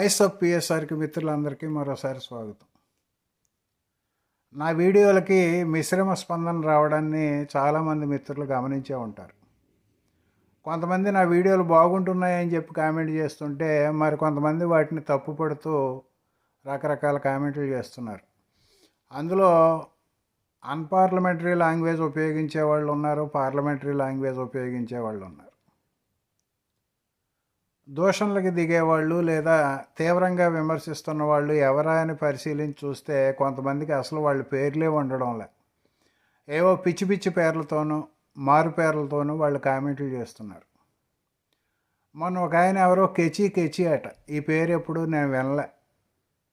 Voice of పిఎస్ఆర్కి మిత్రులందరికీ మరోసారి స్వాగతం. నా వీడియోలకి మిశ్రమ స్పందన రావడాన్ని చాలామంది మిత్రులు గమనించే ఉంటారు. కొంతమంది నా వీడియోలు బాగుంటున్నాయని చెప్పి కామెంట్ చేస్తుంటే మరి కొంతమంది వాటిని తప్పుపడుతూ రకరకాల కామెంట్లు చేస్తున్నారు. అందులో అన్పార్లమెంటరీ లాంగ్వేజ్ ఉపయోగించే వాళ్ళు ఉన్నారు పార్లమెంటరీ లాంగ్వేజ్ ఉపయోగించే వాళ్ళు ఉన్నారు. దూషణలకు దిగేవాళ్ళు లేదా తీవ్రంగా విమర్శిస్తున్న వాళ్ళు ఎవరా అని పరిశీలించి చూస్తే కొంతమందికి అసలు వాళ్ళ పేర్లే ఉండడంలే ఏవో పిచ్చి పిచ్చి పేర్లతోనూ మారు పేర్లతోనూ వాళ్ళు కామెంట్లు చేస్తున్నారు. మొన్న ఒక ఆయన ఎవరో కెచి కెచి అట ఈ పేరు ఎప్పుడు నేను వినలే.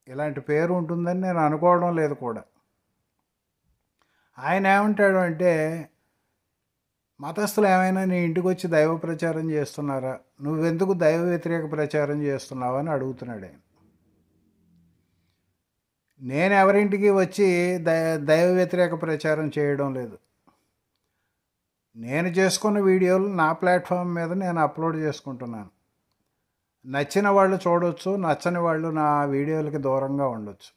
ఇలాంటి పేరు ఉంటుందని నేను అనుకోవడం లేదు కూడా. ఆయన ఏమంటాడు అంటే మతస్థులు ఏమైనా నీ ఇంటికి వచ్చి దైవ ప్రచారం చేస్తున్నారా? నువ్వెందుకు దైవ వ్యతిరేక ప్రచారం చేస్తున్నావు అని అడుగుతున్నాడు. ఆయన నేను ఎవరింటికి వచ్చి దైవ వ్యతిరేక ప్రచారం చేయడం లేదు. నేను చేసుకున్న వీడియోలు నా ప్లాట్ఫామ్ మీద నేను అప్లోడ్ చేసుకుంటున్నాను. నచ్చిన వాళ్ళు చూడవచ్చు నచ్చని వాళ్ళు నా వీడియోలకి దూరంగా ఉండొచ్చు.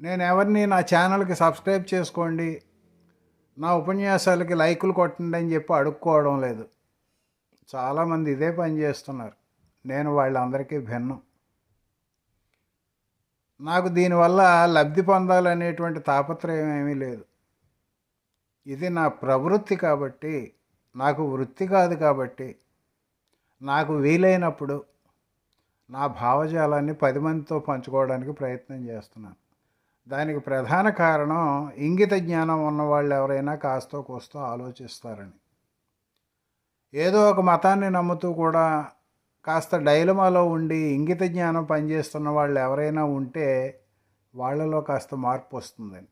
నేను ఎవరిని నా ఛానల్కి సబ్స్క్రైబ్ చేసుకోండి నా ఉపన్యాసాలకి లైకులు కొట్టండి అని చెప్పి అడుక్కోవడం లేదు. చాలామంది ఇదే పని చేస్తున్నారు. నేను వాళ్ళందరికీ భిన్నం. నాకు దీనివల్ల లబ్ధి పొందాలనేటువంటి తాపత్రయం ఏమీ లేదు. ఇది నా ప్రవృత్తి కాబట్టి నాకు వృత్తి కాదు కాబట్టి నాకు వీలైనప్పుడు నా భావజాలాన్ని పది మందితో పంచుకోవడానికి ప్రయత్నం చేస్తున్నాను. దానికి ప్రధాన కారణం ఇంగిత జ్ఞానం ఉన్నవాళ్ళు ఎవరైనా కాస్తో కోస్తో ఆలోచిస్తారని. ఏదో ఒక మతాన్ని నమ్ముతూ కూడా కాస్త డైలమాలో ఉండి ఇంగిత జ్ఞానం పనిచేస్తున్న వాళ్ళు ఎవరైనా ఉంటే వాళ్ళలో కాస్త మార్పు వస్తుందని.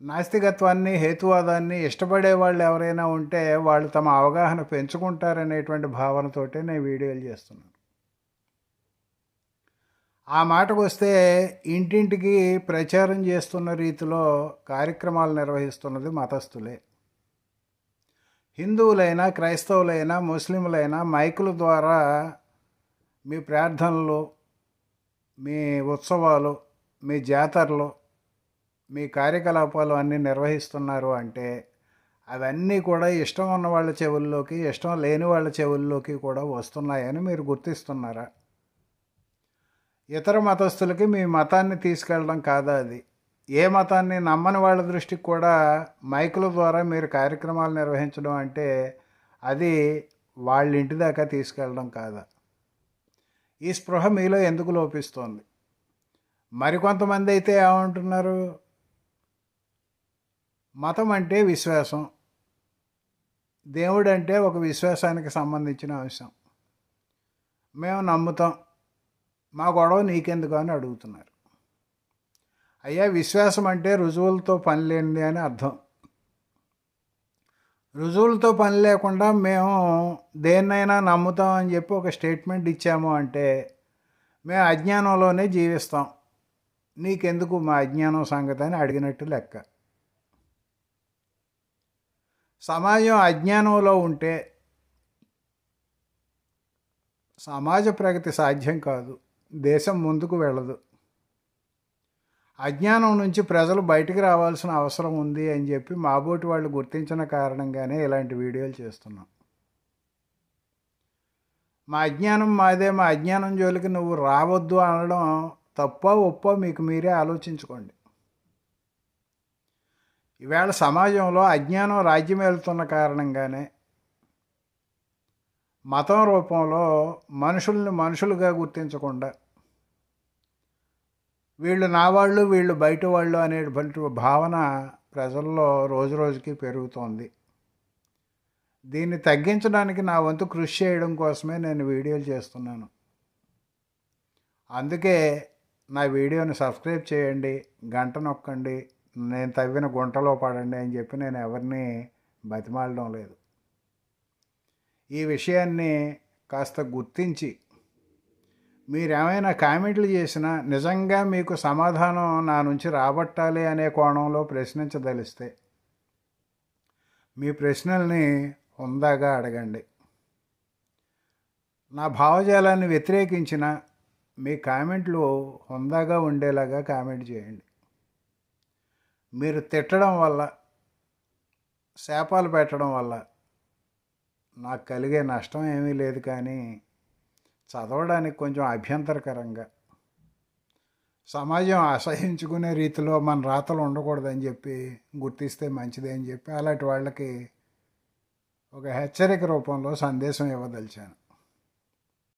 నాస్తికత్వాన్ని హేతువాదాన్ని ఇష్టపడే వాళ్ళు ఎవరైనా ఉంటే వాళ్ళు తమ అవగాహన పెంచుకుంటారనేటువంటి భావనతోటే నేను వీడియోలు చేస్తున్నాను. ఆ మాటకు వస్తే ఇంటింటికి ప్రచారం చేస్తున్న రీతిలో కార్యక్రమాలు నిర్వహిస్తున్నది మతస్థులే. హిందువులైనా క్రైస్తవులైనా ముస్లింలైనా మైకుల ద్వారా మీ ప్రార్థనలు మీ ఉత్సవాలు మీ జాతరలు మీ కార్యకలాపాలు అన్నీ నిర్వహిస్తున్నారు అంటే అవన్నీ కూడా ఇష్టం ఉన్న వాళ్ళ చెవుల్లోకి ఇష్టం లేని వాళ్ళ చెవుల్లోకి కూడా వస్తున్నాయని మీరు గుర్తిస్తున్నారా? ఇతర మతస్థులకి మీ మతాన్ని తీసుకెళ్ళడం కాదా అది? ఏ మతాన్ని? నమ్మని వాళ్ళ దృష్టికి కూడా మైకుల ద్వారా మీరు కార్యక్రమాలు నిర్వహించడం అంటే అది వాళ్ళ ఇంటి దాకా తీసుకెళ్ళడం కాదా? ఈ స్పృహ మీలో ఎందుకు లోపిస్తోంది? మరికొంతమంది అయితే ఏమంటున్నారు? మతం అంటే విశ్వాసం. దేవుడు అంటే ఒక విశ్వాసానికి సంబంధించిన అంశం. మేము నమ్ముతాం. మా గొడవ నీకెందుకు అని అడుగుతున్నారు. అయ్యా విశ్వాసం అంటే రుజువులతో పని లేనిది అని అర్థం. రుజువులతో పని లేకుండా మేము దేన్నైనా నమ్ముతాం అని చెప్పి ఒక స్టేట్మెంట్ ఇచ్చాము అంటే మేము అజ్ఞానంలోనే జీవిస్తాం. నీకెందుకు మా అజ్ఞానం సంగతి అని అడిగినట్టు లెక్క. సమాజం అజ్ఞానంలో ఉంటే సమాజ ప్రగతి సాధ్యం కాదు. దేశం ముందుకు వెళ్ళదు. అజ్ఞానం నుంచి ప్రజలు బయటికి రావాల్సిన అవసరం ఉంది అని చెప్పి మాబోటి వాళ్ళు గుర్తించిన కారణంగానే ఇలాంటి వీడియోలు చేస్తున్నాం. మా అజ్ఞానం మాదే మా అజ్ఞానం జోలికి నువ్వు రావద్దు అనడం తప్ప ఒప్పో మీకు మీరే ఆలోచించుకోండి. ఈవేళ సమాజంలో అజ్ఞానం రాజ్యం వెళ్తున్న కారణంగానే మతం రూపంలో మనుషుల్ని మనుషులుగా గుర్తించకుండా వీళ్ళు నా వాళ్ళు వీళ్ళు బయట వాళ్ళు అనేటువంటి భావన ప్రజల్లో రోజు రోజుకి పెరుగుతోంది. దీన్ని తగ్గించడానికి నా వంతు కృషి చేయడం కోసమే నేను వీడియోలు చేస్తున్నాను. అందుకే నా వీడియోని సబ్స్క్రైబ్ చేయండి గంట నొక్కండి నేను తవ్విన గుంటలో పడండి అని చెప్పి నేను ఎవరిని బతిమాలడం లేదు. ఈ విషయాన్ని కాస్త గుర్తించి మీరేమైనా కామెంట్లు చేసినా నిజంగా మీకు సమాధానం నా నుంచి రాబట్టాలి అనే కోణంలో ప్రశ్నించదలిస్తే మీ ప్రశ్నల్ని హుందాగా అడగండి. నా భావజాలాన్ని వ్యతిరేకించిన మీ కామెంట్లు హుందాగా ఉండేలాగా కామెంట్ చేయండి. మీరు తిట్టడం వల్ల శాపాలు పెట్టడం వల్ల నాకు కలిగే నష్టం ఏమీ లేదు కానీ చదవడానికి కొంచెం అభ్యంతరకరంగా. సమాజం అసహించుకునే రీతిలో మన రాతలు ఉండకూడదని చెప్పి గుర్తిస్తే మంచిదే అని చెప్పి అలాంటి వాళ్ళకి ఒక హెచ్చరిక రూపంలో సందేశం ఇవ్వదలిచాను.